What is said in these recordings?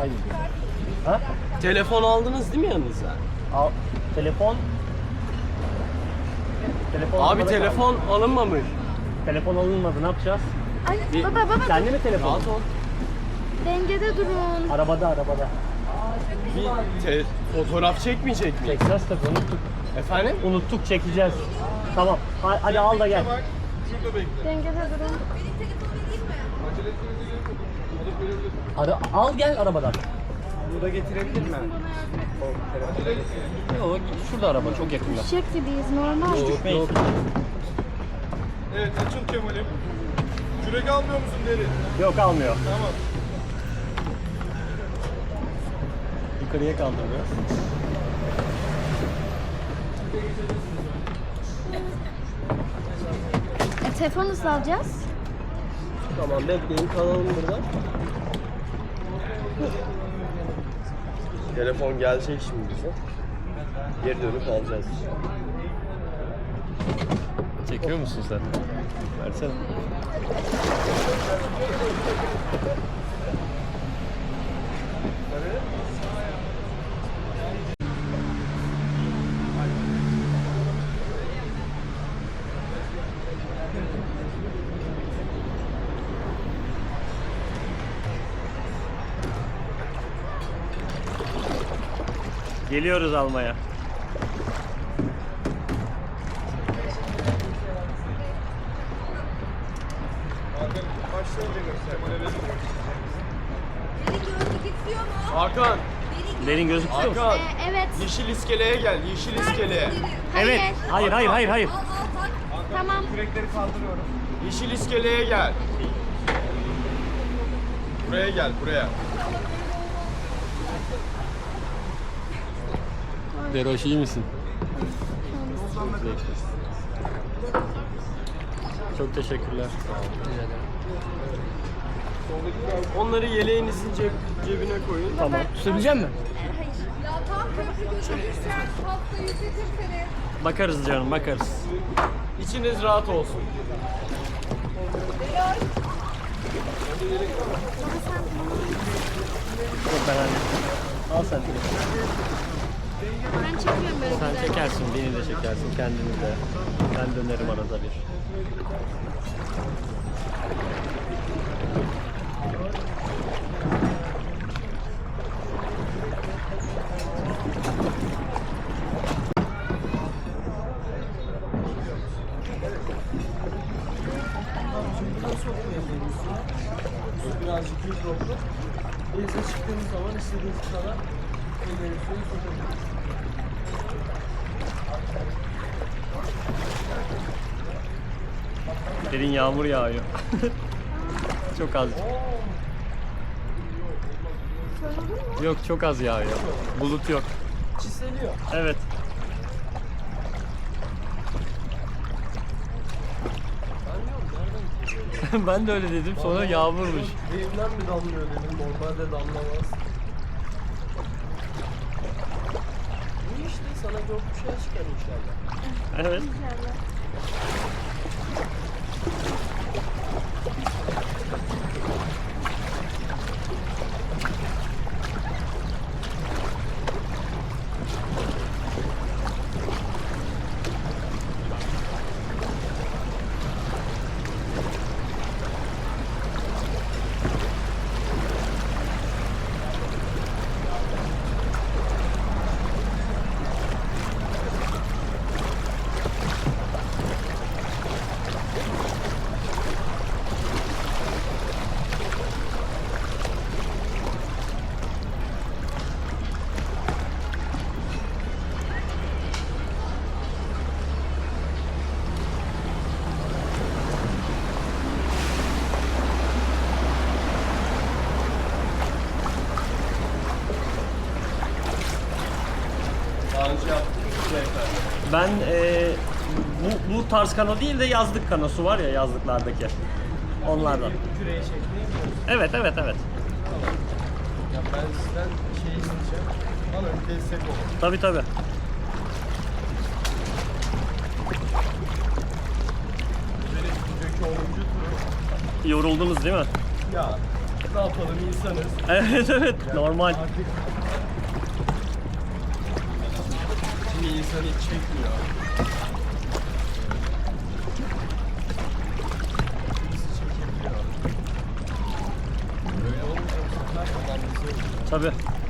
Kaydediyor. Ha? Telefon aldınız değil mi yanınıza? Al, telefon. Telefon Abi telefon alınmamış. kaldı. Telefon alınmadı ne yapacağız? Ay Bir- baba baba Sende mi telefon? Rahat ol. dengede durun. Arabada arabada. Bir te- fotoğraf çekmeyecek mi? Çekeceğiz tabii unuttuk. Efendim? Unuttuk çekeceğiz. Tamam. Ha- Hadi al da gel. Dengede durun. Hadi al gel arabadan. Burada getirebilir mi? Yok şurada araba çok yakında. Düşecek gibiyiz normal. Düşmeyiz. Evet açıl Kemal'im. Kürek almıyor musun deri? Yok almıyor. Tamam. Yukarıya kaldırıyor. E, telefonu nasıl alacağız? Tamam bekleyin kalalım burada. Telefon gelecek şimdi bize. Geri dönüp alacağız. Çekiyor musun sen? Versene. Geliyoruz almaya. Hakan, Derin gözüküyor musun? Hakan. E, evet. Yeşil iskeleye gel, yeşil iskeleye. Evet. Hayır hayır hayır hayır. Tamam. Kürekleri kaldırıyorum. Yeşil iskeleye gel. Buraya gel, buraya. Deroş iyi misin? Çok teşekkürler. Onları yeleğinizin ceb cebine koyun. Tamam. Tutabilecek misin? Ya tam köprü geçirsen hafta yüzetirseniz. Bakarız canım bakarız. İçiniz rahat olsun. Yok ben hallettim. Al sen. Ben çekiyorum böyle Sen güzel. çekersin, beni de çekersin, kendini de. Ben dönerim arada bir. Derin yağmur yağıyor. çok az. Yok çok az yağıyor. Bulut yok. Çiseliyor. Evet. ben de öyle dedim sonra yağmurmuş. Evimden mi damlıyor dedim. Normalde damlamaz. İyi işte sana gökkuşağı çıkar inşallah. Evet. Daha Ben e, bu, bu tarz kano değil de yazlık kanosu var ya yazlıklardaki. Onlardan. Çekmeyi biliyorsunuz. Evet evet evet. Ya ben sizden şey isteyeceğim. Bana bir destek olun. Tabi tabi. Böyle bugünkü 10. turu. Yoruldunuz değil mi? Ya ne yapalım insanız. Evet evet normal. Artık 이선이 최고야. 차별.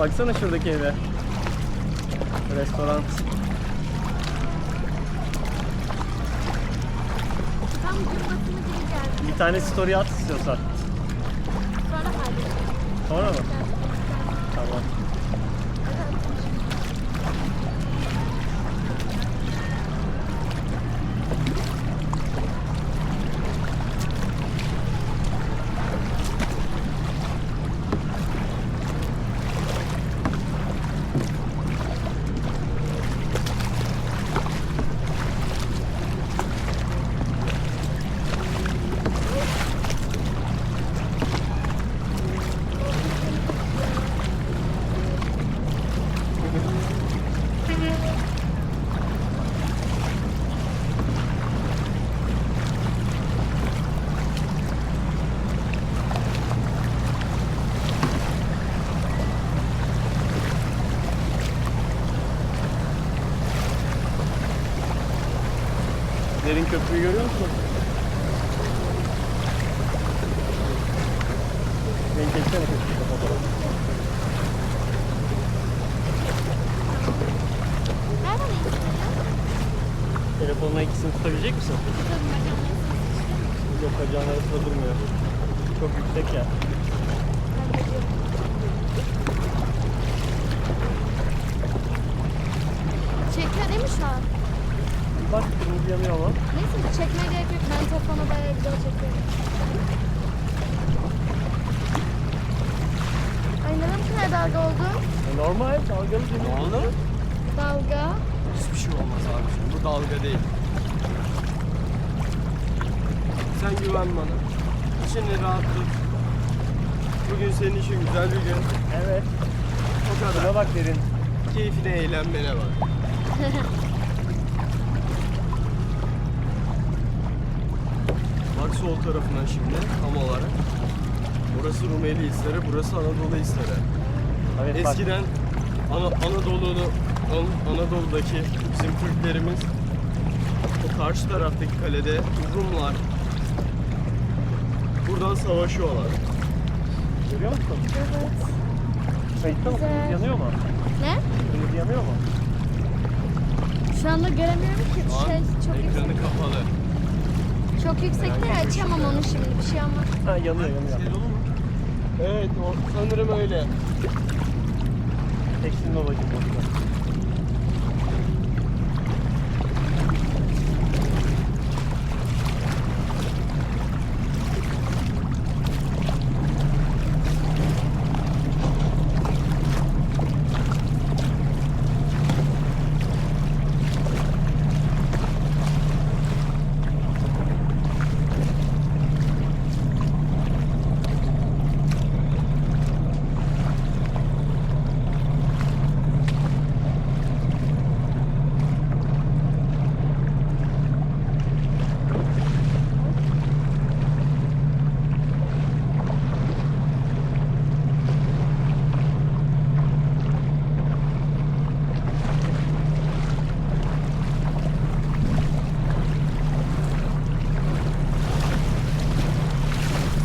Baksana şuradaki eve. Restoran. Tam gün batımı gibi geldi. Bir tane story at istiyorsan. Sonra paylaşalım. Sonra mı? Tamam. Telefonla ikisini tutabilecek misin? Yok bacağın arasında durmuyor. Çok yüksek ya. Çekiyor değil mi şu an? Bak kırmızı yanıyor ama. Neyse çekmeye gerek yok. Ben telefona bayağı güzel çekiyorum. Ay neden bu kadar dalga oldu? E, normal dalgalı değil mi? oldu? Dalga. Hiçbir şey olmaz abiciğim. Bu dalga değil. Sen güven bana. İçini rahat tut. Bugün senin için güzel bir gün. Evet. O kadar. Şuna bak derin. Keyfine eğlenmene bak. bak sol tarafına şimdi tam olarak. Burası Rumeli Hisarı, burası Anadolu Hisarı. Evet. Eskiden Ana, Anadolu'nu An- Anadolu'daki bizim Türklerimiz o karşı taraftaki kalede Rumlar buradan savaşıyorlar. Görüyor musun? Evet. Kayıtta mı? Güzel. Yanıyor mu? Ne? Kırmızı yanıyor mu? Şu anda göremiyorum ki. Şu an Şey çok ekranı yüksek. kapalı. Çok yüksekte ya açamam onu şimdi. Bir şey olmaz. Ha yanıyor yanıyor. Evet, o sanırım öyle. Eksin babacım burada.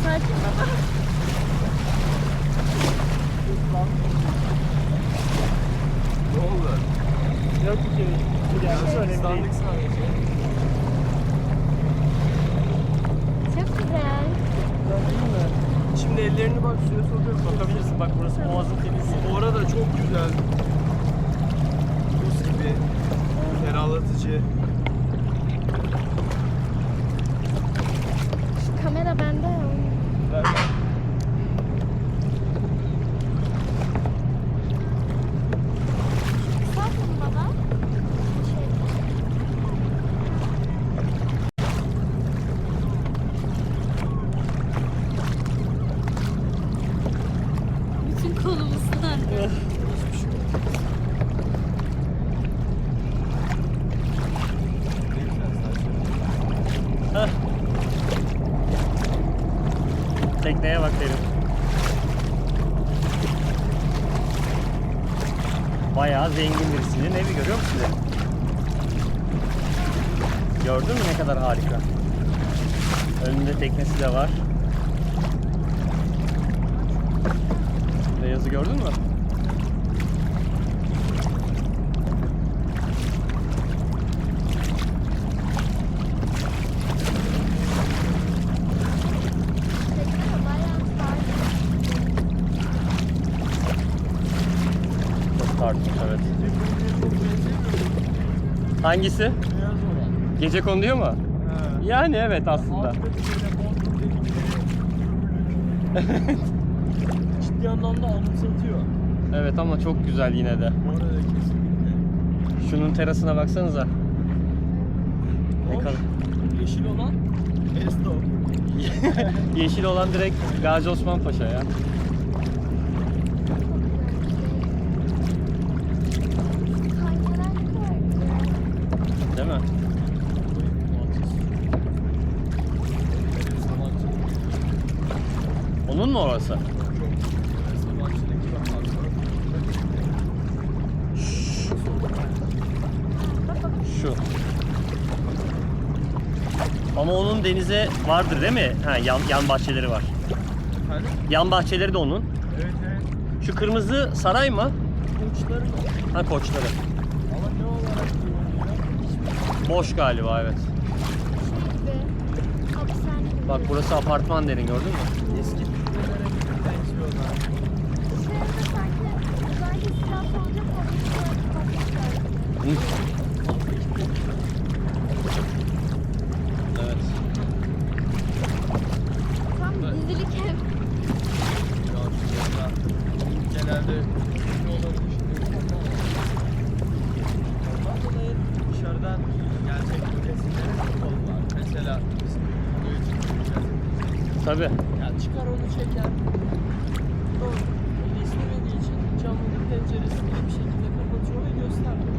Sakin baba. Ne oldu? Yok bir şey. Bir Islandık sadece. Çok güzel. Güzel değil mi? Şimdi ellerini bak suya sokuyor. Bakabilirsin bak burası boğazın temizliği. Bu arada çok güzel. Buz gibi. Ferahlatıcı. Tekneye bak derim. Bayağı zengin birisinin evi görüyor musun? derim? Gördün mü ne kadar harika? Önünde teknesi de var. Beyazı gördün mü? Tekne bayağı sardı. Çok tartmış evet. Hangisi? Gece konduyor mu? Ha. Yani evet aslında. Ciddi anlamda anımsatıyor. Evet ama çok güzel yine de. Şunun terasına baksanıza. Ne kadar. Yeşil olan Esto. Yeşil olan direkt Gazi Osman Paşa ya. Kankalar ne kadar güzel. Değil mi? Onun mu orası? Şu. Ama onun denize vardır değil mi? Ha yan, yan bahçeleri var. Efendim? Yan bahçeleri de onun. Evet evet. Şu kırmızı saray mı? Uçları mı? Ha koçları. Ama ne olarak? Boş galiba evet. Şey gibi. Hapishane gibi. Bak burası apartman derin gördün mü? Tabi. Ya çıkar onu çeker. O onu istemediği için camını penceresini bir şekilde kapatıyor ve göstermiyor